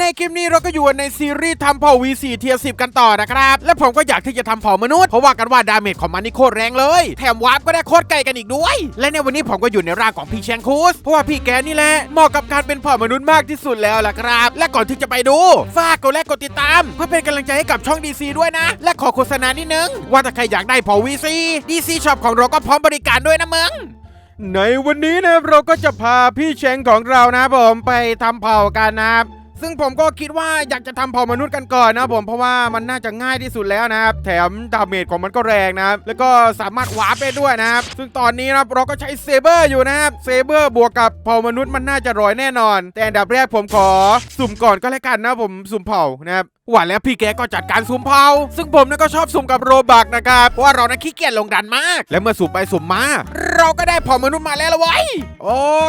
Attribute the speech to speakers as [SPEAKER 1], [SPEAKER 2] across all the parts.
[SPEAKER 1] ในคลิปนี้เราก็อยู่ในซีรีส์ทำเผ่า V4 เทียร์10กันต่อนะครับ และผมก็อยากที่จะทำเผ่ามนุษย์ เพราะว่ากันว่าดาเมจของมันนี่โคตรแรงเลย แถมวาร์ปก็ได้โคตรไกลกันอีกด้วย และในวันนี้ผมก็อยู่ในร่างของพี่แชงคูส เพราะว่าพี่แกนี่แหละเหมาะกับการเป็นเผ่ามนุษย์มากที่สุดแล้วล่ะครับ และก่อนที่จะไปดูฝากกดไลค์กดติดตาม เพื่อเป็นกำลังใจให้กับช่อง DC ด้วยนะ และขอโฆษณานิดนึงว่าถ้าใครอยากได้เผ่า V4 DC Shop ของเราก็พร้อมบริการด้วยนะมึงในวันนี้นะเราก็จะพาพี่เชงของเรานะผมไปทำเผ่ากันนะครับ ซึ่งผมก็คิดว่าอยากจะทำเผ่ามนุษย์กันก่อนนะผมเพราะว่ามันน่าจะง่ายที่สุดแล้วนะครับ แถมดาเมจของมันก็แรงนะครับ แล้วก็สามารถวาร์ปได้ด้วยนะครับ ซึ่งตอนนี้นะครับเราก็ใช้เซเบอร์อยู่นะครับ เซเบอร์บวกกับเผ่ามนุษย์มันน่าจะร้อยแน่นอน แต่อันดับแรกผมขอสุ่มก่อนก็แล้วกันนะผมสุ่มเผ่านะครับหวานแล้วพี่แกก็จัดการสุ่มเผ่าซึ่งผมนะก็ชอบสุ่มกับโรบักนะครับ เพราะว่าเรานะขี้เกียจลงดันมาก และเมื่อสุ่มไปสุ่มมา เราก็ได้เผ่ามนุษย์มาแล้วละว้ยโอ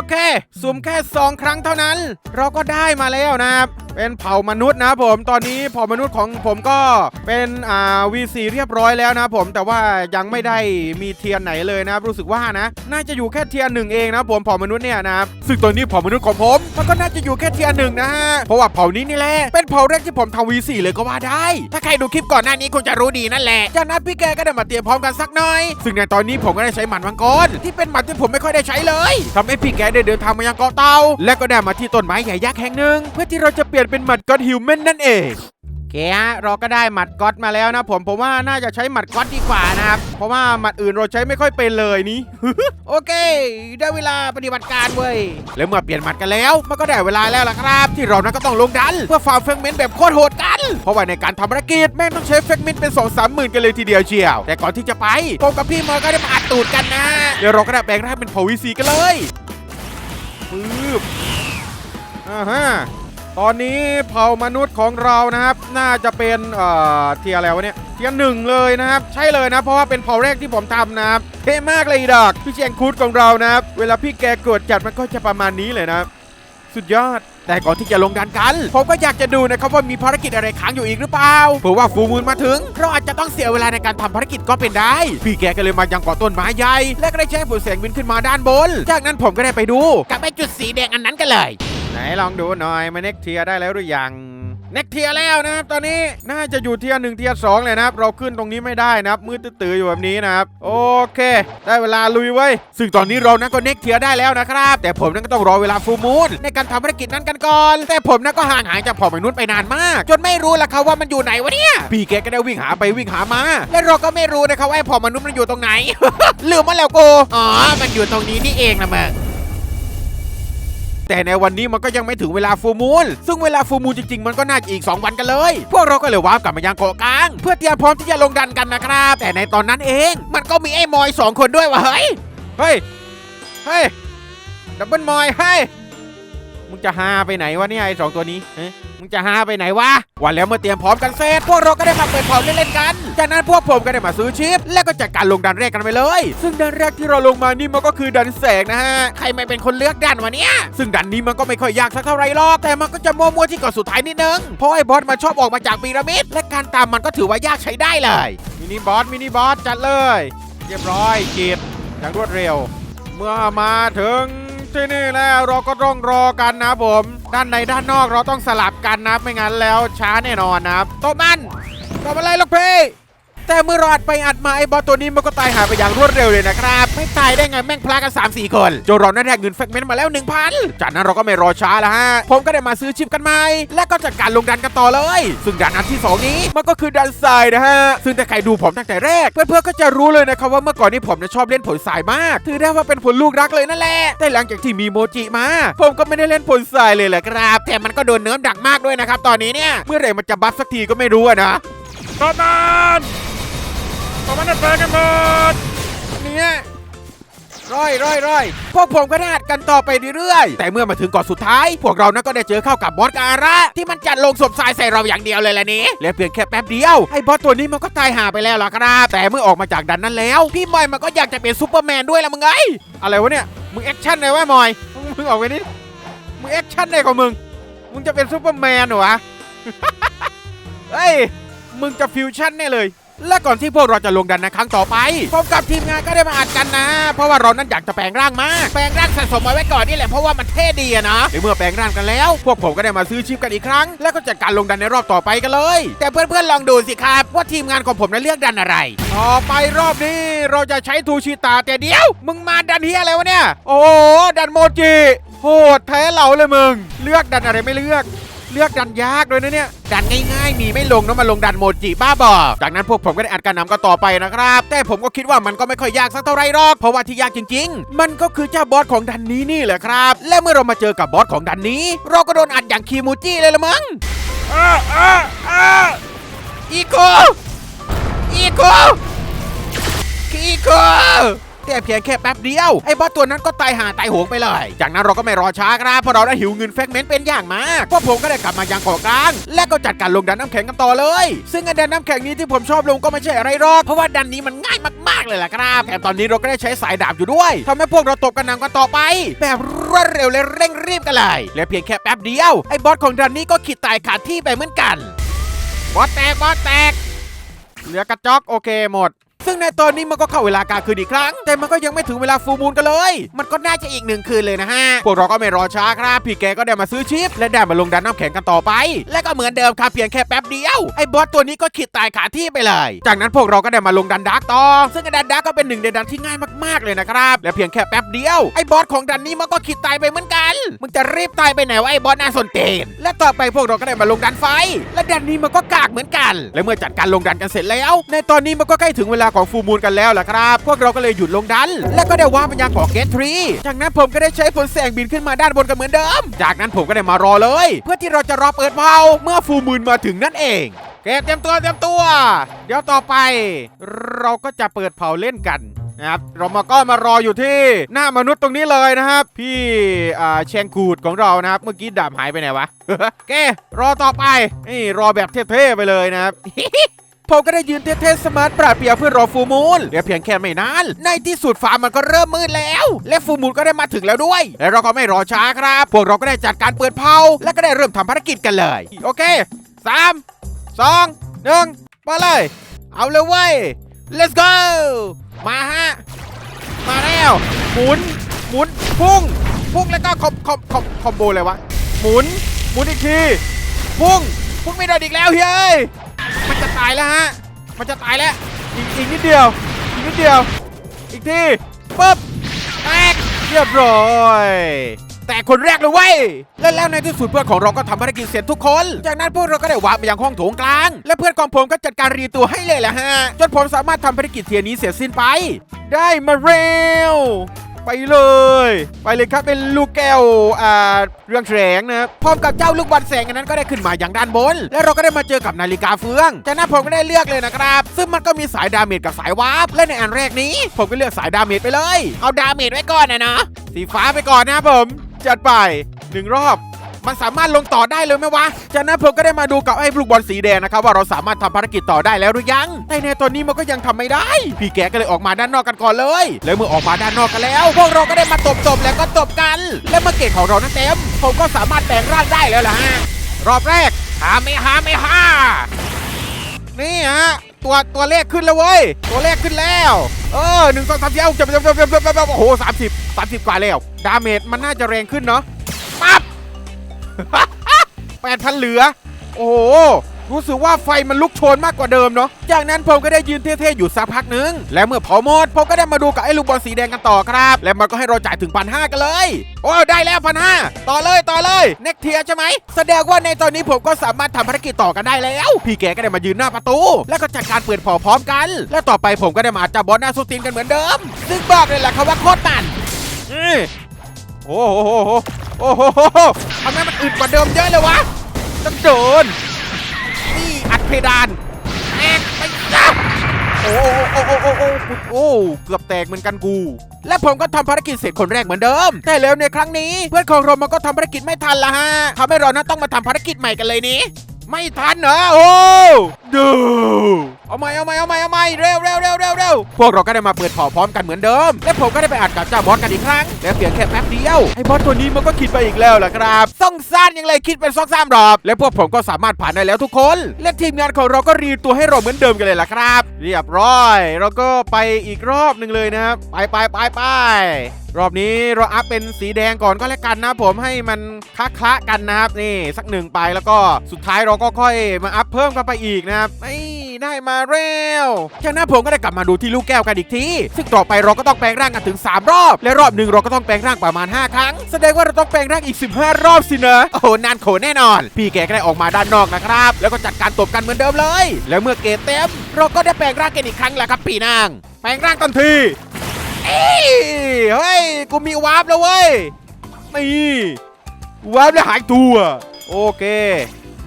[SPEAKER 1] เคสุ่มแค่ 2 ครั้งเท่านั้น เราก็ได้มาแล้วนะครับ เป็นเผ่ามนุษย์นะผมตอนนี้เผ่ามนุษย์ของผมก็เป็นอ่า V4 เรียบร้อยแล้วนะผมแต่ว่ายังไม่ได้มีเทียนไหนเลยนะรู้สึกว่านะ น่าจะอยู่แค่เทียนหนึ่งเองนะผมเผ่ามนุษย์เนี่ยนะครับซึ่งตอนนี้เผ่ามนุษย์ของผม มันก็น่าจะอยู่แค่เทียนหนึ่งนะฮะเพราะว่าเผ่านี้นี่แหละเป็นเผ่าแรกที่ผมทำ V4 เลยก็ว่าได้ ถ้าใครดูคลิปก่อนหน้านี้คงจะรู้ดีนั่นแหละจากนั้นพี่แกก็ได้มาเตรียมพร้อมกันสักหน่อย ซึ่งในตอนนี้ผมก็ได้ใช้หมันมังกรที่เป็นหมัดที่ผมไม่ค่อยได้ใช้เลยทำให้พี่แกได้เดินทางมายังเกาะเตาและก็ได้มาที่ต้นไม้ใหญ่ยักษ์แห่งหนึ่งเพื่อที่เราจะเปลี่ยนเป็นหมัดก็อดฮิวแมนนั่นเอง เคฮะเราก็ได้หมัดก๊อตมาแล้วนะผมผมว่าน่าจะใช้หมัดก๊อตดีกว่านะครับ เพราะว่าหมัดอื่นเราใช้ไม่ค่อยเป็นเลยนี่ โอเค ได้เวลาปฏิบัติการเว้ยแล้วเมื่อเปลี่ยนหมัดกันแล้วมันก็ได้เวลาแล้วล่ะครับ ที่เรานั้นก็ต้องลงดัน เพื่อฟาร์มเฟกเมนต์แบบโคตรโหดกัน เพราะว่าในการทำภารกิจแม่งต้องใช้เฟกเมนต์เป็น2องสามหมื่นกันเลยทีเดียวเชียว แต่ก่อนที่จะไปผมกับพี่มอก็ได้มาอัดตูดกันนะเดี๋ยวเราก็ได้แปลงร่างเป็นเผ่าวีซีกันเลยปึ๊บอ่าฮะ ตอนนี้เผ่ามนุษย์ของเรานะครับ น่าจะเป็นเอ่อเทียร์อะไรวะเนี่ยเทียร์หนึ่งเลยนะครับ ใช่เลยนะเพราะว่าเป็นเผ่าแรกที่ผมทำนะครับเท่มากเลยอีดอกพี่เชียงคูดของเรานะครับ เวลาพี่แกเกิดจัดมันก็จะประมาณนี้เลยนะสุดยอด แต่ก่อนที่จะลงดันกัน ผมก็อยากจะดูนะครับว่ามีภารกิจอะไรค้างอยู่อีกหรือเปล่าเผื่อว่าฟูมูลมาถึง เราอาจจะต้องเสียเวลาในการทำภารกิจก็เป็นได้ พี่แกก็เลยมายังเกาะต้นไม้ใหญ่ และก็ได้ใช้ผลแสงบินขึ้นมาด้านบน จากนั้นผมก็ได้ไปดูกับไอ้จุดสีแดงอันนั้นกันเลย ลองดูหน่อยมาเน็กเทียได้แล้วหรือยังเน็กเทียแล้วนะครับตอนนี้น่าจะอยู่เทียหนึ่งเทียสองเลยนะครับ เราขึ้นตรงนี้ไม่ได้นะครับ มืดตื้ออยู่แบบนี้นะครับ โอเค ได้เวลาลุยไว้ยซึ่งตอนนี้เรานั้นก็เน็กเทียได้แล้วนะครับ แต่ผมนั้นก็ต้องรอเวลาฟูมูลในการทำภารกิจนั้นกันก่อน แต่ผมนั้นก็ห่างหายจากผอมนุษย์ไปนานมาก จนไม่รู้ละครับว่ามันอยู่ไหนวะเนี่ยพี่แกก็ได้วิ่งหาไปวิ่งหามา และเราก็ไม่รู้นะครับว่าไอ้ผอมนุษย์มันอยู่ตรงไหนลืมมาแล้วกูอ๋อมันอยู่ตรงนี้นี่เองนะมึง แต่ในวันนี้มันก็ยังไม่ถึงเวลาฟูมูล ซึ่งเวลาฟูมูลจริงๆ มันก็น่าจะอีก 2 วันกันเลย พวกเราก็เลยวาร์ปกลับมายังเกาะกลาง เพื่อเตรียมพร้อมที่จะลงดันกันนะครับ แต่ในตอนนั้นเอง มันก็มีไอ้มอยสองคนด้วยวะเฮ้ย เฮ้ย เฮ้ย ดับเบิลมอย เฮ้ย มึงจะหาไปไหนวะเนี่ยไอ้สองตัวนี้เอ๊ะ มึงจะหาไปไหนวะวันแล้วเมื่อเตรียมพร้อมกันเสร็จพวกเราก็ได้มาเปิดพร้อมเล่นๆกัน จากนั้นพวกผมก็ได้มาซื้อชิป และก็จัดการลงดันแรกกันไปเลย ซึ่งดันแรกที่เราลงมานี่มันก็คือดันแสงนะฮะใครไม่เป็นคนเลือกดันวะเนี่ยซึ่งดันนี้มันก็ไม่ค่อยยากสักเท่าไรหรอกแต่มันก็จะมัวๆที่ก่อนสุดท้ายนิดนึงเพราะไอ้บอสมันชอบออกมาจากพีระมิดและการตามมันก็ถือว่ายากใช้ได้เลยมินิบอสมินิบอสจัดเลย เรียบร้อยกีดอย่างรวดเร็ว เมื่อมาถึง ที่นี่แล้วเราก็ต้องรอกันนะผม ด้านในด้านนอกเราต้องสลับกันนะไม่งั้นแล้วช้าแน่นอนนะครับโตะมันทำอะไรลูกพี่ แต่เมื่อรอดไปอัดมาไอ้บอสตัวนี้มันก็ตายหายไปอย่างรวดเร็วเลยนะครับ ไม่ตายได้ไงแม่งพลากัน 3 4 คนจนเราได้เงินแฟกเมนต์มาแล้ว 1,000 จากนั้นเราก็ไม่รอช้าแล้วฮะ ผมก็ได้มาซื้อชิปกันใหม่ และก็จัดการลงดันกันต่อเลย ซึ่งดันอันที่ 2 นี้มันก็คือดันทรายนะฮะ ซึ่งถ้าใครดูผมตั้งแต่แรก เพื่อนๆก็จะรู้เลยนะครับว่าเมื่อก่อนนี้ผมเนี่ยชอบเล่นผลทรายมากถือได้ว่าเป็นผลลูกรักเลยนั่นแหละแต่หลังจากที่มีโมจิมา ผมก็ไม่ได้เล่นผลทรายเลยแหละครับแต่มันก็โดนเนิร์ฟดักมากด้วยนะครับตอนนี้เนี่ยเมื่อไหร่มันจะบัฟสักทีก็ไม่รู้อะนะตอนนั้น ตอนนั้นเปิดกันหมดเนี่ยร่อยร่อยร่อยพวกผมก็ได้อัดกันต่อไปเรื่อยๆ แต่เมื่อมาถึงก่อนสุดท้าย พวกเรานั้นก็ได้เจอเข้ากับบอสการะ ที่มันจัดลงศพทรายใส่เราอย่างเดียวเลยแหละนี่และเพียงแค่แป๊บเดียวไอ้บอสตัวนี้มันก็ตายหาไปแล้วล่ะครับ แต่เมื่อออกมาจากดันนั้นแล้ว พี่มอยมันก็อยากจะเป็นซูเปอร์แมนด้วยละมึงไงอะไรวะเนี่ยมึงแอคชั่นเลยวะมอยมึงออกไปนิดมึงแอคชั่นเลยของมึงมึงจะเป็นซูเปอร์แมนเหรอวะเฮ้ยมึงจะฟิวชั่นแน่เลย และก่อนที่พวกเราจะลงดันในครั้งต่อไปผมกับทีมงานก็ได้มาอัดกันนะ เพราะว่าเรานั้นอยากจะแปลงร่างมากแปลงร่างสะสมเอาไว้ก่อนนี่แหละเพราะว่ามันเท่ดีอะนะในเมื่อแปลงร่างกันแล้ว พวกผมก็ได้มาซื้อชิปกันอีกครั้ง แล้วก็จัดการลงดันในรอบต่อไปกันเลย แต่เพื่อนๆลองดูสิครับว่าทีมงานของผมนั้นเลือกดันอะไรต่อไปรอบนี้เราจะใช้ทูชิตาแต่เดียว มึงมาดันเฮียอะไรวะเนี่ย โอ้ดันโมจิโหดแท้เหล่าเลยมึง เลือกดันอะไรไม่เลือก เลือกดันยากด้วยนะเนี่ย ดันง่ายๆ มีไม่ลงนะมาลงดันโมจิบ้าบอจากนั้นพวกผมก็ได้อัดการนำกันต่อไปนะครับ แต่ผมก็คิดว่ามันก็ไม่ค่อยยากสักเท่าไรหรอก เพราะว่าที่ยากจริง ๆ มันก็คือเจ้าบอสของดันนี้นี่แหละครับ และเมื่อเรามาเจอกับบอสของดันนี้ เราก็โดนอัดอย่างคีมูจิเลยละมึงอ้าอ้าอ้าอีโกอีโกอีโก แต่เพียงแค่แป๊บเดียว ไอ้บอสตัวนั้นก็ตายหาตายโหงไปเลย จากนั้นเราก็ไม่รอช้าครับเพราะเราได้หิวเงินแฟกเมนต์เป็นอย่างมากพวกผมก็ได้กลับมายังเกาะกลาง และก็จัดการลงดันน้ำแข็งกันต่อเลย ซึ่งไอ้ดันน้ำแข็งนี้ที่ผมชอบลงก็ไม่ใช่อะไรหรอกเพราะว่าดันนี้มันง่ายมากๆเลยล่ะครับแถมตอนนี้เราก็ได้ใช้สายดาบอยู่ด้วยทำให้พวกเราตบกันนังกันต่อไป แบบรวดเร็วและเร่งรีบกันเลยและเพียงแค่แป๊บเดียวไอ้บอสของดันนี้ก็ขีดตายขาดที่ไปเหมือนกันบอสแตกบอสแตกเหลือกระจอกโอเคหมด ซึ่งในตอนนี้มันก็เข้าเวลากลางคืนอีกครั้ง แต่มันก็ยังไม่ถึงเวลาฟูลมูลกันเลย มันก็น่าจะอีกหนึ่งคืนเลยนะฮะ พวกเราก็ไม่รอช้าครับ พี่แกก็ได้มาซื้อชิป และได้มาลงดันน้ำแข็งกันต่อไป และก็เหมือนเดิมครับเพียงแค่แป๊บเดียว ไอ้บอสตัวนี้ก็ขีดตายขาที่ไปเลย จากนั้นพวกเราก็ได้มาลงดันดาร์กต่อซึ่งดันดาร์กก็เป็นหนึ่งในดันที่ง่าย มาก ๆ เลยนะครับ และเพียงแค่แป๊บเดียว ไอ้บอสของดันนี้มันก็ขีดตายไปเหมือนกัน มึงจะรีบตายไปไหนวะไอ้บอสน่าสนเตนและต่อไปพวกเราก็ได้มาลงดันไฟ และดันนี้มันก็กากเหมือนกัน และเมื่อจัดการลงดันกันเสร็จแล้ว ในตอนนี้มันก็ใกล้ถึงเวลาของฟูมูนกันแล้วล่ะครับ พวกเราก็เลยหยุดลงดัน และก็ได้ว่ามันยังเกาะเกตทรีจากนั้นผมก็ได้ใช้ผลแสงบินขึ้นมาด้านบนกันเหมือนเดิม จากนั้นผมก็ได้มารอเลย เพื่อที่เราจะรอเปิดเผาเมื่อฟูมูนมาถึงนั่นเองเกตเตรียมตัวเตรียมตัว เดี๋ยวต่อไป เราก็จะเปิดเผาเล่นกัน นะครับเรามาก็มารออยู่ที่หน้ามนุษย์ตรงนี้เลยนะครับ พี่อ่าแชงกูดของเรานะครับ เมื่อกี้ดาบหายไปไหนวะเกรอต่อไปนี่รอแบบเท่ๆไปเลยนะครับผมก็ได้ยืนเท่ๆสมาร์ทปราดเปรียวเพื่อรอฟูมูลและเพียงแค่ไม่นาน ในที่สุดฟ้ามันก็เริ่มมืดแล้ว และฟูมูลก็ได้มาถึงแล้วด้วย และเราก็ไม่รอช้าครับ พวกเราก็ได้จัดการเปิดเผาและก็ได้เริ่มทำภารกิจกันเลย โอเคสามสองหนึ่งมาเลย เอาเลยเว้ย let's go มาฮะ มาแล้วหมุนหมุนพุ่งพุ่งแล้วก็คอมคอมคอมคอมโบเลยวะหมุนหมุนอีกทีพุ่งพุ่งไม่โดนอีกแล้วเฮ้ยมันจะตายแล้วฮะมันจะตายแล้วอีกอีกนิดเดียวอีกนิดเดียว อีกทีปุ๊บแตกเรียบร้อย แต่คนแรกเลยเว้ยและแล้วในที่สุดเพื่อนของเราก็ทำภารกิจเสร็จทุกคน จากนั้นพวกเราก็ได้วาร์ปไปยังห้องโถงกลาง และเพื่อนของผมก็จัดการรีตัวให้เลยแหละฮะ จนผมสามารถทำภารกิจเทียนี้เสร็จสิ้นไป ได้มาเร็วไปเลย ไปเลยครับเป็นลูกแก้วอ่าเรื่องแสงนะพร้อมกับเจ้าลูกบอลแสงอันนั้นก็ได้ขึ้นมาอย่างด้านบน แล้วเราก็ได้มาเจอกับนาฬิกาเฟืองจากนั้นผมก็ได้เลือกเลยนะครับ ซึ่งมันก็มีสายดาเมจกับสายวาร์ปและในอันแรกนี้ ผมก็เลือกสายดาเมจไปเลย เอาดาเมจไว้ก่อนนะเนาะสีฟ้าไปก่อนนะผม จัดไปหนึ่งรอบ มันสามารถลงต่อได้เลยไหมวะ จากนั้นผมก็ได้มาดูกับไอ้ลูกบอลสีแดงนะครับว่าเราสามารถทำภารกิจต่อได้แล้วหรือยัง แต่ในตอนนี้มันก็ยังทำไม่ได้ พี่แกก็เลยออกมาด้านนอกกันก่อนเลย แล้วเมื่อออกมาด้านนอกกันแล้ว พวกเราก็ได้มาตบตบๆแล้วก็ตบกัน และเมื่อเกตของเรานั้นเต็ม ผมก็สามารถแปลงร่างได้แล้วล่ะฮะรอบแรกหาไม่หาไม่หานี่ฮะ ตัวตัวเลขขึ้นแล้วเว้ย ตัวเลขขึ้นแล้ว เออหนึ่งสองสามสี่เอาจับจับจับจับจับจับโอ้โหสามสิบสามสิบกว่าแล้ว ดาเมจมันน่าจะแรงขึ้นเนาะปั๊บแปดพันเหลือ โอ้โห รู้สึกว่าไฟมันลุกโชนมากกว่าเดิมเนาะ จากนั้นผมก็ได้ยืนเท่ๆอยู่สักพักหนึ่งและเมื่อเผาหมดผมก็ได้มาดูกับไอ้ลูกบอลสีแดงกันต่อครับ และมันก็ให้เราจ่ายถึงพันห้ากันเลย โอ้ได้แล้วพันห้าต่อเลยต่อเลยเน็กเทียใช่ไหม แสดงว่าในตอนนี้ผมก็สามารถทำภารกิจต่อกันได้แล้ว พี่แกก็ได้มายืนหน้าประตู แล้วก็จัดการเปิดเผาพร้อมกัน และต่อไปผมก็ได้มาจับบอลหน้าสุตินกันเหมือนเดิม ซึ่งบอกเลยแหละครับว่าโคตรมันโอ้โหโอ้โหโอ้โหทำไมมันอึดกว่าเดิมเยอะเลยวะต้องโดนนี่อัด เพดานแตกไปจับโอ้โอ้โอ้โอ้โอ้โอ้โอ้เกือบแตกเหมือนกันกู และผมก็ทำภารกิจเสร็จคนแรกเหมือนเดิม แต่แล้วในครั้งนี้เพื่อนของเรามันก็ทำภารกิจไม่ทันละฮะทำให้เรานั้นต้องมาทำภารกิจใหม่กันเลยนี้ ไม่ทันเหรอโอ้ดูเอาใหม่เอาใหม่เอาใหม่เอาใหม่เร็วเร็วเร็วเร็วเร็วพวกเราก็ได้มาเปิดเผาพร้อมกันเหมือนเดิม และผมก็ได้ไปอัดกับเจ้าบอสกันอีกครั้งและเพียงแค่แป๊บเดียวไอ้บอสตัวนี้มันก็คิดไปอีกแล้วล่ะครับซ่องซ่านยังเลยคิดเป็นซ่องซ่ามรอบ และพวกผมก็สามารถผ่านได้แล้วทุกคน และทีมงานของเราก็รีตัวให้เราเหมือนเดิมกันเลยล่ะครับ เรียบร้อย เราก็ไปอีกรอบหนึ่งเลยนะครับไปไปไปไปรอบนี้เราอัพเป็นสีแดงก่อนก็แล้วกันนะผมให้มันคะคละกันนะครับนี่สักหนึ่งไปแล้วก็สุดท้ายเราก็ค่อยมาอัพเพิ่มกันไปอีกนะครับ ไอ้ได้มาเร็วจากนั้นผมก็ได้กลับมาดูที่ลูกแก้วกันอีกที ซึ่งต่อไปเราก็ต้องแปลงร่างกันถึง 3 รอบ และรอบหนึ่งเราก็ต้องแปลงร่างประมาณ 5 ครั้ง แสดงว่าเราต้องแปลงร่างอีก 15 รอบสินะโอ้โหนานโขแน่นอน พี่แกก็ได้ออกมาด้านนอกนะครับ แล้วก็จัดการตบกันเหมือนเดิมเลย แล้วเมื่อเกตเต็ม เราก็ได้แปลงร่างกันอีกครั้งแหละครับปีนาง แปลงร่างทันทีเอ้ยเฮ้ยกูมีวาร์ปแล้วเว้ยนี่วาร์ปแล้วหายตัว โอเค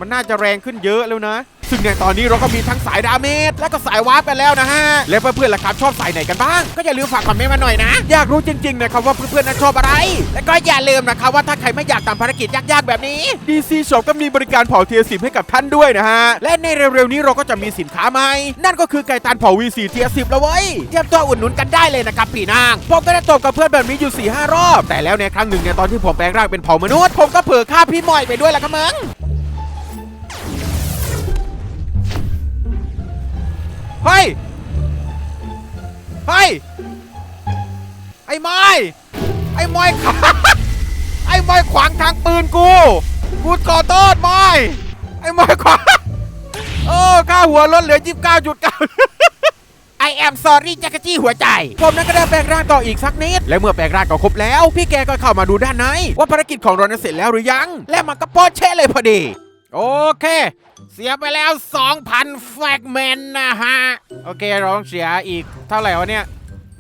[SPEAKER 1] มันน่าจะแรงขึ้นเยอะแล้วนะ ซึ่งในตอนนี้เราก็มีทั้งสายดาเมจและก็สายวาร์ปกันแล้วนะฮะ และเพื่อนๆล่ะครับชอบสายไหนกันบ้าง ก็อย่าลืมฝากคอมเมนต์มาหน่อยนะ อยากรู้จริงๆนะครับว่าเพื่อนๆนั้นชอบอะไร และก็อย่าลืมนะครับว่าถ้าใครไม่อยากทำภารกิจยากๆแบบนี้ DC Shop ก็มีบริการเผาเทียสิบให้กับท่านด้วยนะฮะ และในเร็วๆนี้เราก็จะมีสินค้าใหม่ นั่นก็คือไก่ตันเผา V4 เทียสิบแล้วเว้ยเตรียมตัวอุดหนุนกันได้เลยนะครับพี่นางผมก็ได้ตบกับเพื่อนแบบนี้อยู่4ี่ห้ารอบ แต่แล้วในครั้งหนึ่งเนี่ยตอนที่ผมแปลงร่างเป็นเผามนุษย์ผมก็เผลอฆ่าพี่มอยไปด้วยละครับมึง เฮ้ย เฮ้ย ไอ้ไม้ไอ้ไม้ขวางไอ้ไม้ขวางทางปืนกู กูขอโทษไม้ไอ้ไม้ขวางเออค่าหัวลดเหลือ29.9 I am sorry จักรจี้หัวใจ ผมนั้นก็ได้แปลงร่างต่ออีกสักนิด และเมื่อแปลงร่างก็ครบแล้ว พี่แกก็เข้ามาดูด้านใน ว่าภารกิจของเรานั้นเสร็จแล้วหรือยัง และมันก็โปอเช่เลยพอดี โอเค เสียไปแล้ว 2,000แฟกเมนนะฮะ โอเคเราต้องเสียอีกเท่าไหร่วะเนี่ย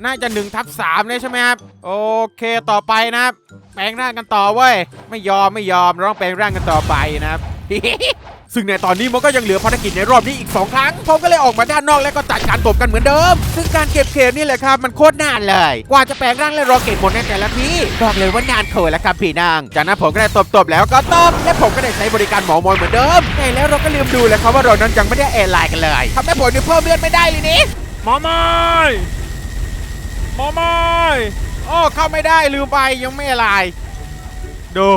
[SPEAKER 1] น่าจะ1ทับ3เลยใช่ไหมครับ โอเคต่อไปนะครับ แปลงร่างกันต่อเว้ย ไม่ยอมไม่ยอมเราต้องแปลงร่างกันต่อไปนะครับ ซึ่งในตอนนี้มันก็ยังเหลือภารกิจในรอบนี้อีก 2 ครั้งผมก็เลยออกมาด้านนอกแล้วก็จัดการตบกันเหมือนเดิม ซึ่งการเก็บเขตนี่แหละครับมันโคตรนานเลย กว่าจะแปลงร่างและรอเก็บหมดในแต่ละทีบอกเลยว่านานเขินแล้วครับพี่นาง จากนั้นผมก็ได้ตบตบๆแล้วก็ตบและผมก็ได้ใช้บริการหมอมอยเหมือนเดิมแต่แล้วเราก็ลืมดูเลยครับว่าเรานั้นยังไม่ได้แอร์ไลน์กันเลยทำให้ผมเนี่ยเพิ่มเลือดไม่ได้เลยนี่หมอมอยหมอมอยอ้อเข้าไม่ได้ลืมไปยังไม่แอร์ไลน์ ดู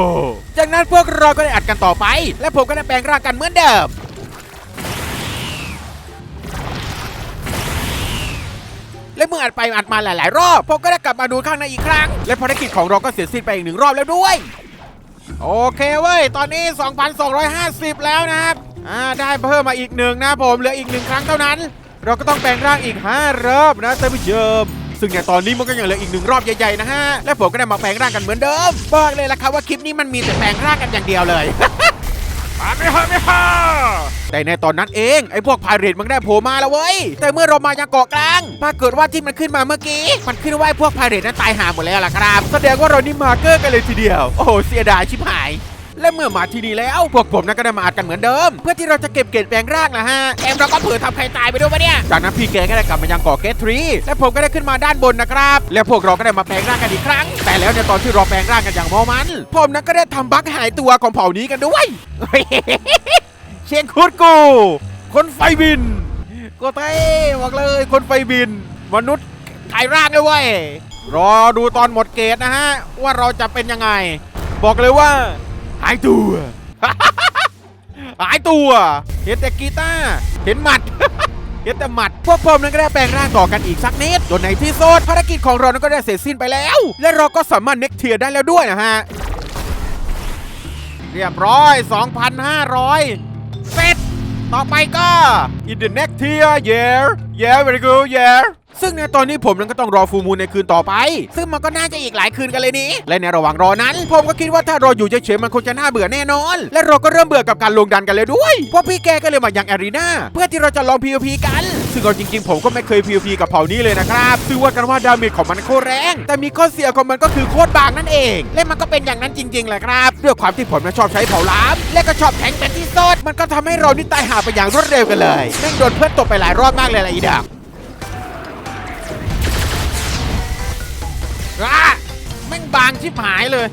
[SPEAKER 1] จากนั้นพวกเราก็ได้อัดกันต่อไป และผมก็ได้แปลงร่างกันเหมือนเดิม และเมื่ออัดไปอัดมาหลายๆ รอบ ผมก็ได้กลับมาดูข้างในอีกครั้ง และภารกิจของเราก็เสร็จสิ้นไปอีกหนึ่งรอบแล้วด้วย โอเคเว้ย ตอนนี้ 2,250 แล้วนะครับ อ่า ได้เพิ่มมาอีกหนึ่งนะผม เหลืออีกหนึ่งครั้งเท่านั้น เราก็ต้องแปลงร่างอีก5รอบนะท่านผู้ชม ซึ่งในตอนนี้มันก็ยังเหลืออีกหนึ่งรอบใหญ่ๆนะฮะ และผมก็ได้มาแปลงร่างกันเหมือนเดิม บอกเลยละครับว่าคลิปนี้มันมีแต่แปลงร่างกันอย่างเดียวเลยมาไม่ฮะไม่ฮะแต่ในตอนนั้นเองไอ้พวกพายเรตมันได้โผล่มาแล้วเว้ย แต่เมื่อเรามายังเกาะกลางปรากฏว่าที่มันขึ้นมาเมื่อกี้ มันขึ้นว่าไอ้พวกพายเรตนั้นตายหาหมดแล้วล่ะครับ แสดงว่าเรานี่มาเกอร์กันเลยทีเดียว โอ้โหเสียดายชิบหาย และเมื่อมาที่นี่แล้วพวกผมนั้นก็ได้มาอัดกันเหมือนเดิม เพื่อที่เราจะเก็บเกรดแปลงร่างนะฮะแถมเราก็เผื่อทำใครตายไปด้วยปะเนี่ยจากนั้นพี่แกก็ได้กลับมายังเกาะเกตทรีและผมก็ได้ขึ้นมาด้านบนนะครับ และพวกเราก็ได้มาแปลงร่างกันอีกครั้ง แต่แล้วในตอนที่เราแปลงร่างกันอย่างเมามัน ผมนั้นก็ได้ทำบั๊กหายตัวของเผ่านี้กันด้วยเชียงคุดกู คนไฟบินก็เต้บอกเลยคนไฟบิน มนุษย์ขายร่างเลยเว้ยรอดูตอนหมดเกตนะฮะ ว่าเราจะเป็นยังไง บอกเลยว่า หายตัว หายตัว เห็นแต่กีตาร์เห็นหมัด เห็นแต่หมัด พวกผมนั้นก็ได้แปลงร่างต่อกันอีกสักนิดจนในที่สุดภารกิจของเรานั้นก็ได้เสร็จสิ้นไปแล้ว และเราก็สามารถเน็กเทียได้แล้วด้วยนะฮะ เรียบร้อย 2,500 เสร็จ ต่อไปก็ in the next tier yeah yeah very good yeah ซึ่งในตอนนี้ผมนั้นก็ต้องรอฟูมูลในคืนต่อไป ซึ่งมันก็น่าจะอีกหลายคืนกันเลยนี้และในระหว่างรอนั้น ผมก็คิดว่าถ้ารออยู่เฉยๆมันคงจะน่าเบื่อแน่นอน และเราก็เริ่มเบื่อกับการลงดันกันเลยด้วยพวกพี่แกก็เลยมายังแอรีนาเพื่อที่เราจะลอง PVP กัน ซึ่งเอาจริงๆ ผมก็ไม่เคย PVP กับเผ่านี้เลยนะครับซึ่งว่ากันว่าดาเมจของมันโคตรแรง แต่มีข้อเสียของมันก็คือโคตรบางนั่นเอง และมันก็เป็นอย่างนั้นจริงๆแหละครับด้วยความที่ผมน่ะชอบใช้เผาล้ามและก็ชอบแทงเป็นที่สุดมันก็ทำให้เรานี่ตายหาไปอย่างรวดเร็วกันเลยแม่งโดนเพื่อนตบไปหลายรอบมากเลยละอีดาบ อ้แม่งบางชิบหายเลย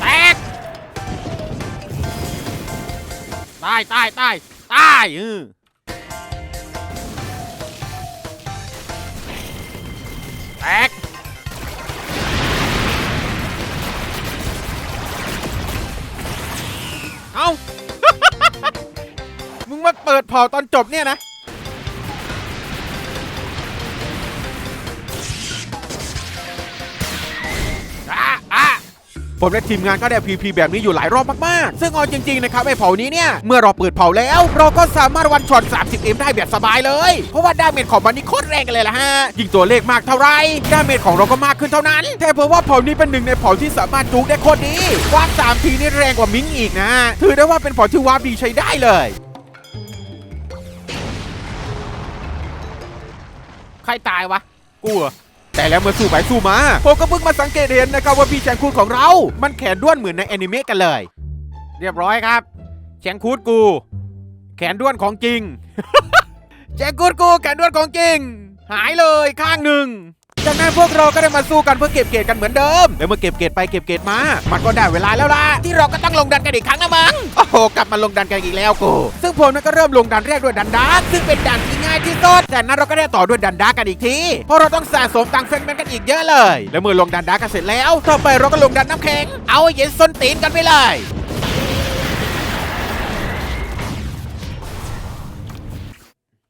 [SPEAKER 1] แตก ตายตายตายตายเออแตก เปิดเผาตอนจบเนี่ยนะอะอะผมและทีมงานก็ได้พีพีแบบนี้อยู่หลายรอบมาก ๆ ซึ่งเอาจริง ๆ นะครับไอ้เผานี้เนี่ย เมื่อเราเปิดเผาแล้ว เราก็สามารถวันช็อต 30M ได้แบบสบายเลย เพราะว่าดาเมจของมันนี่โคตรแรงกันเลยล่ะฮะ ยิ่งตัวเลขมากเท่าไรดาเมจของเราก็มากขึ้นเท่านั้น แต่เพราะว่าเผานี้เป็นหนึ่งในเผาที่สามารถจุกได้โคตรดีวาร์ปสามทีนี่แรงกว่ามิงอีกนะ ถือได้ว่าเป็นเผาที่วาร์ปดีใช้ได้เลย ใครตายวะ กูเหรอแต่แล้วเมื่อสู้ไปสู้มาผมก็เพิ่งมาสังเกตเห็นนะครับว่าพี่แชงคูดของเรา มันแขนด้วนเหมือนในแอนิเมะกันเลย เรียบร้อยครับ แชงคูดกู แขนด้วนของจริง แชงคูดกูแขนด้วนของจริง หายเลยข้างหนึ่ง จากนั้นพวกเราก็ได้มาสู้กันเพื่อเก็บเกรดกันเหมือนเดิมแล้วเมื่อเก็บเกรดไปเก็บเกรดมา มันก็ได้เวลาแล้วล่ะที่เราก็ต้องลงดันกันอีกครั้งนะมั้งโอ้โหกลับมาลงดันกันอีกแล้วกูซึ่งผมนั้นก็เริ่มลงดันแรกด้วยดันดาร์กซึ่งเป็นดันที่ง่ายที่สุดจากนั้นเราก็ได้ต่อด้วยดันดาร์กกันอีกทีเพราะเราต้องสะสมตังค์เฟรนด์กันอีกเยอะเลย แล้วเมื่อลงดันดาร์กกันเสร็จแล้ว ต่อไปเราก็ลงดันน้ำแข็ง เอาให้เย็นส้นตีนกันไปเลย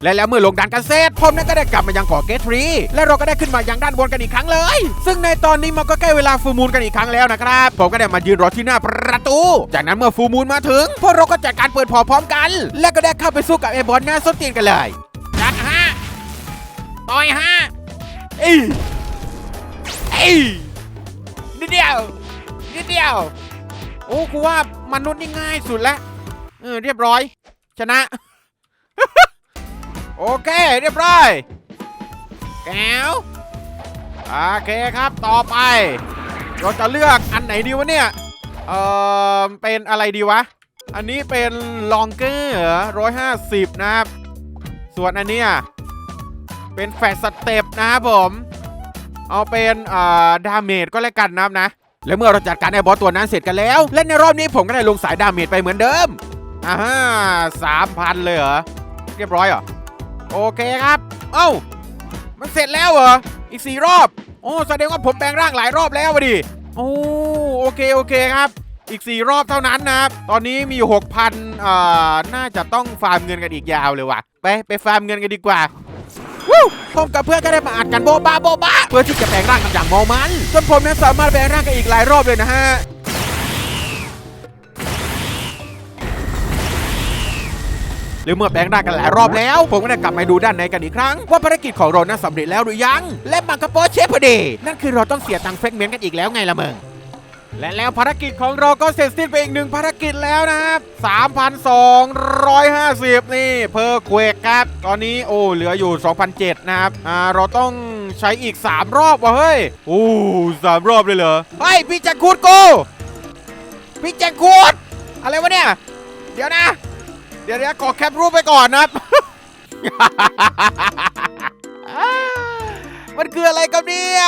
[SPEAKER 1] และแล้วเมื่อลงดันกันเสร็จผมนั้นก็ได้กลับมายังเกาะเกตทรีและเราก็ได้ขึ้นมายังด้านบนกันอีกครั้งเลย ซึ่งในตอนนี้มันก็ใกล้เวลาฟูมูลกันอีกครั้งแล้วนะครับ ผมก็ได้มายืนรอที่หน้าประตู จากนั้นเมื่อฟูมูลมาถึงพวกเราก็จัดการเปิดพอพร้อมกัน และก็ได้เข้าไปสู้กับไอ้บอลหน้าส้นตีนกันเลยจัดฮะต่อยฮะเอ้ยเอ้ยนิดเดียวนิดเดียว โอ้กูว่ามนุษย์นี่ง่ายสุดแล้วเออเรียบร้อย ชนะ โอเค เรียบร้อยแก้วโอเคครับต่อไป เราจะเลือกอันไหนดีวะเนี่ย เออเป็นอะไรดีวะ อันนี้เป็นลองเกอร์ร้อยห้าสิบนะครับ ส่วนอันเนี้ยเป็นแฟตสเต็ปนะครับผม เอาเป็นอ่าดาเมจก็แล้วกันนะครับนะ และเมื่อเราจัดการไอ้บอสตัวนั้นเสร็จกันแล้ว และในรอบนี้ผมก็ได้ลงสายดาเมจไปเหมือนเดิมอ่าสามพันเลยเหรอ เรียบร้อยเหรอ โอเคครับ เอ้า มันเสร็จแล้วเหรอ อีกสี่รอบ โอ้แสดงว่าผมแปลงร่างหลายรอบแล้ววะดิ โอ้โอเคโอเคครับ อีก 4 รอบเท่านั้นนะครับ ตอนนี้มีอยู่6,000อ่าน่าจะต้องฟาร์มเงินกันอีกยาวเลยว่ะ ไปไปฟาร์มเงินกันดีกว่าวู้ผมกับเพื่อนก็ได้มาอัดกันโบบาโบบาเพื่อที่จะแปลงร่างกันอย่างเมอมันจนผมนั้นสามารถแปลงร่างกันอีกหลายรอบเลยนะฮะ หรือเมื่อแปลงร่างกันหลายรอบแล้ว ผมก็ได้กลับมาดูด้านในกันอีกครั้ง ว่าภารกิจของเรานั้นสำเร็จแล้วหรือยัง และบังกะโปเชฟพอดีนั่นคือเราต้องเสียตังค์เฟกเมนต์กันอีกแล้วไงล่ะมึงและแล้วภารกิจของเราก็เสร็จสิ้นไปอีกหนึ่งภารกิจแล้วนะครับ 3,250 นี่เพอร์เควกครับ ตอนนี้โอ้เหลืออยู่ 2,007นะครับ อ่า เราต้องใช้อีก 3 รอบวะเฮ้ย โอ้สามรอบเลยเหรอเฮ้ยพี่แจ็คคูดกู พี่แจ็คคูดอะไรวะเนี่ย เดี๋ยวนะ เดี๋ยวเดี๋ยวขอแคปรูปไปก่อนนะครับ มันคืออะไรกันเนี่ย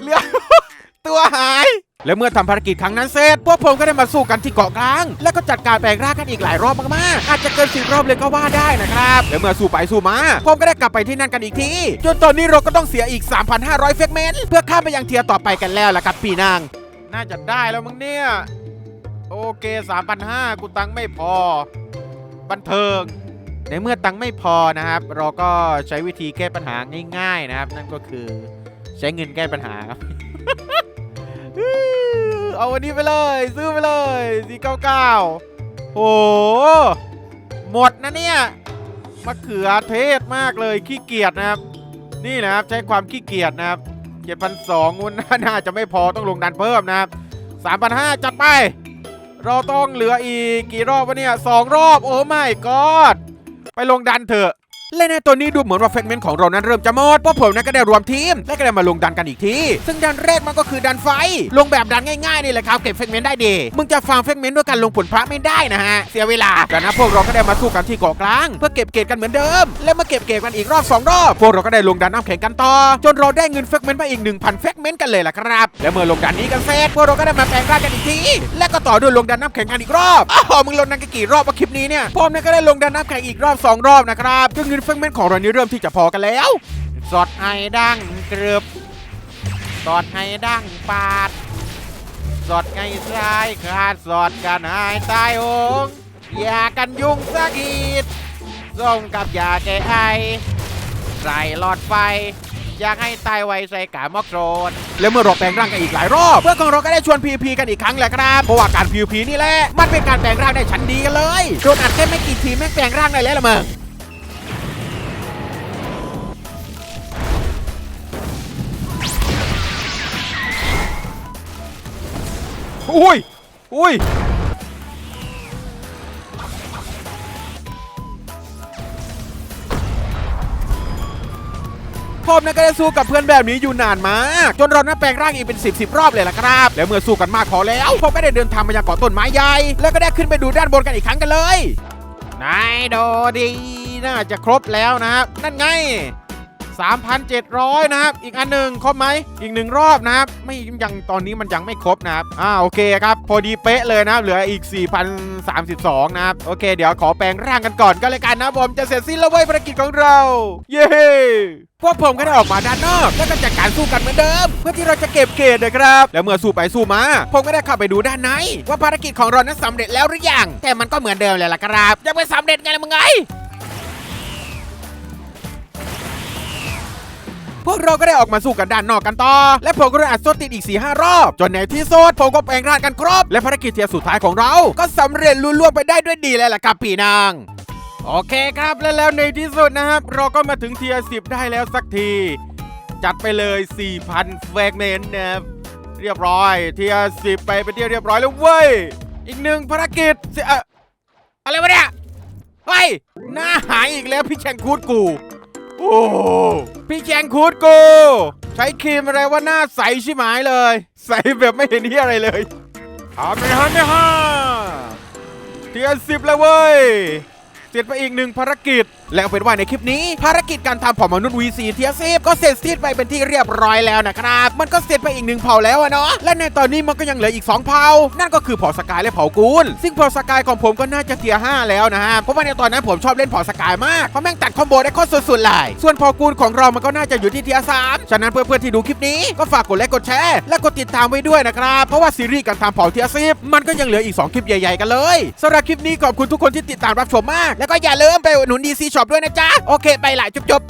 [SPEAKER 1] เหลือ ตัวหาย แล้วเมื่อทำภารกิจครั้งนั้นเสร็จ พวกผมก็ได้มาสู้กันที่เกาะกลาง แล้วก็จัดการแปลงร่างกันอีกหลายรอบมากๆ อาจจะเกินสิบรอบเลยก็ว่าได้นะครับแล้วเมื่อสู้ไปสู้มา ผมก็ได้กลับไปที่นั่นกันอีกที จนตอนนี้เราก็ต้องเสียอีก 3,500 เฟกเมนต์เพื่อข้ามไปยังเทียร์ต่อไปกันแล้วล่ะครับพี่นาง น่าจะได้แล้วมั้งเนี่ย โอเค 3,500 กูตังค์ไม่พอ บันเทิง ในเมื่อตังไม่พอนะครับ เราก็ใช้วิธีแก้ปัญหาง่ายๆนะครับ นั่นก็คือใช้เงินแก้ปัญหาครับเอาวันนี้ไปเลย ซื้อไปเลย499โอ้โหหมดนะเนี่ยมะเขือเทศมากเลยขี้เกียจนะครับ นี่นะครับใช้ความขี้เกียจนะครับ7,200มันน่าจะไม่พอต้องลงดันเพิ่มนะครับ3,500จัดไป เราต้องเหลืออีกกี่รอบวะเนี่ยสองรอบโอ้ไม่กอดไปลงดันเถอะ และในตัวนี้ดูเหมือนว่าเฟกเมนต์ของเรานั้นเริ่มจะหมดเพราะผมนั้นก็ได้รวมทีม และก็ได้มาลงดันกันอีกที ซึ่งดันแรกมันก็คือดันไฟ ลงแบบดันง่ายๆนี่แหละครับเก็บเฟกเมนต์ได้ดีมึงจะฟาร์มเฟกเมนต์ด้วยการลงผลพระไม่ได้นะฮะเสียเวลาจากนั้นพวกเราก็ได้มาสู้กันที่เกาะกลาง เพื่อเก็บเกรดกันเหมือนเดิม และมาเก็บเกรดกันอีกรอบสองรอบพวกเราก็ได้ลงดันน้ำแข็งกันต่อ จนเราได้เงินเฟกเมนต์มาอีก1,000เฟกเมนต์กันเลยล่ะครับและเมื่อลงดันนี้กันเสร็จพวกเราก็ได้มาแปลงร่างกันอีกทีและก็ต่อด้วยลงดันน้ำแข็งกันอีกรอบอ้าวมึงลงดันกันกี่รอบวะคลิปนี้เนี่ยผมเนี่ยก็ได้ลงดันน้ำแข็งอีกรอบสองรอบนะครับซึ่งนเฟกเมนต์ของเรานี้เริ่มที่จะพอกันแล้วสดไอ้ดังเกลือบสดไอ้ดังปาดสดไงซ้ายขาดสดกันหายตายโหงอย่ากันยุ่งสักทีส่งกับยาแก้ไอใส่หลอดไฟอยากให้ตายไวใส่กามอกโรนแล้วเมื่อเราแปลงร่างกันอีกหลายรอบเพื่อนของเราก็ได้ชวน PVP กันอีกครั้งแหละครับเพราะว่าการ PVP นี่แหละมันเป็นการแปลงร่างได้ชั้นดีกันเลยโดนอัดแค่ไม่กี่ทีแม่งแปลงร่างได้แล้วละมึง อุ้ยอุ้ยผมนะก็ได้สู้กับเพื่อนแบบนี้อยู่นานมาก จนเรานั้นแปลงร่างอีกเป็น 10บสรอบเลยล่ะครับ แล้วเมื่อสู้กันมากพอแล้วผมก็ได้เดินทางมายังเกาะต้นไม้ใหญ่ แล้วก็ได้ขึ้นไปดูด้านบนกันอีกครั้งกันเลยนายโดดี น่าจะครบแล้วนะครับนั่นไง 3,700 นะครับ อีกอันหนึ่งครบไหม อีกหนึ่งรอบนะครับ ไม่ยังตอนนี้มันยังไม่ครบนะครับ อ่าโอเคครับ พอดีเป๊ะเลยนะครับ เหลืออีก 4,032 นะครับ โอเค เดี๋ยวขอแปลงร่างกันก่อนก็เลยกันนะผมจะเสร็จสิ้นแล้วเว้ยภารกิจของเรา เย้พวกผมก็ได้ออกมาด้านนอก แล้วก็จัดการสู้กันเหมือนเดิม เพื่อที่เราจะเก็บเกรดนะครับ แล้วเมื่อสู้ไปสู้มา ผมก็ได้เข้าไปดูด้านในว่าภารกิจของเรานั้นสำเร็จแล้วหรือยังแต่มันก็เหมือนเดิมเลยล่ะครับยังไม่สำเร็จไงล่ะมึงไง พวกเราก็ได้ออกมาสู้กันด้านนอกกันต่อ และผมก็ได้อัดโซติดอีก4ีหรอบ จนในที่สุดผมก็แปลงร่างกันครบ และภารกิจเทียสุดท้ายของเรา ก็สำเร็จลุล่วงไปได้ด้วยดีเลยล่ะครับพี่นางโอเคครับและแล้วในที่สุดนะครับ เราก็มาถึงเทียสิบได้แล้วสักที จัดไปเลย 4,000เฟกเมนต์นะครับเรียบร้อย เทียสิบไปเป็นที่เรียบร้อยแล้วเว้ย อีกหนึ่งภารกิจเอ่ออะไรวะเนี่ยเฮ้ยหน้าหายอีกแล้วพี่แชงคูดกู โอ้พี่แจงคูดกู ใช้ครีมอะไรว่าหน้าใสชิบหายเลย ใสแบบไม่เห็นที่อะไรเลยทำไม่ฮันไม่ฮ่าเทียนสิบแล้วเว้ย เสร็จไปอีกหนึ่งภารกิจแล้วเป็นว่าในคลิปนี้ ภารกิจการทำเผ่ามนุษย์ VC เทียสิบก็เสร็จสิ้นไปเป็นที่เรียบร้อยแล้วนะครับ มันก็เสร็จไปอีกหนึ่งเผ่าแล้วอะเนาะและในตอนนี้มันก็ยังเหลืออีก 2 เผ่า นั่นก็คือเผ่าสกายและเผ่ากูล ซึ่งเผ่าสกายของผมก็น่าจะเทียห้าแล้วนะฮะเพราะว่าในตอนนั้นผมชอบเล่นเผ่าสกายมากเพราะแม่งตัดคอมโบได้โคตรสุดๆเลยส่วนเผ่ากูลของเรามันก็น่าจะอยู่ที่เทียสามฉะนั้นเพื่อนๆที่ดูคลิปนี้ก็ฝากกดไลค์กดแชร์และกดติดตามไว้ด้วยนะครับเพราะว่าซีรีส์การทำเผ่าเทียสิบมันก็ยังเหลืออีก 2 คลิปใหญ่ๆกันเลยสำหรับคลิปนี้ขอบคุณทุกคนที่ติดตามรับชมมาก แล้วก็อย่าลืมไปอุดหนุนดีซีช็อปด้วยนะจ๊ะ โอเค ไปละจุ๊บ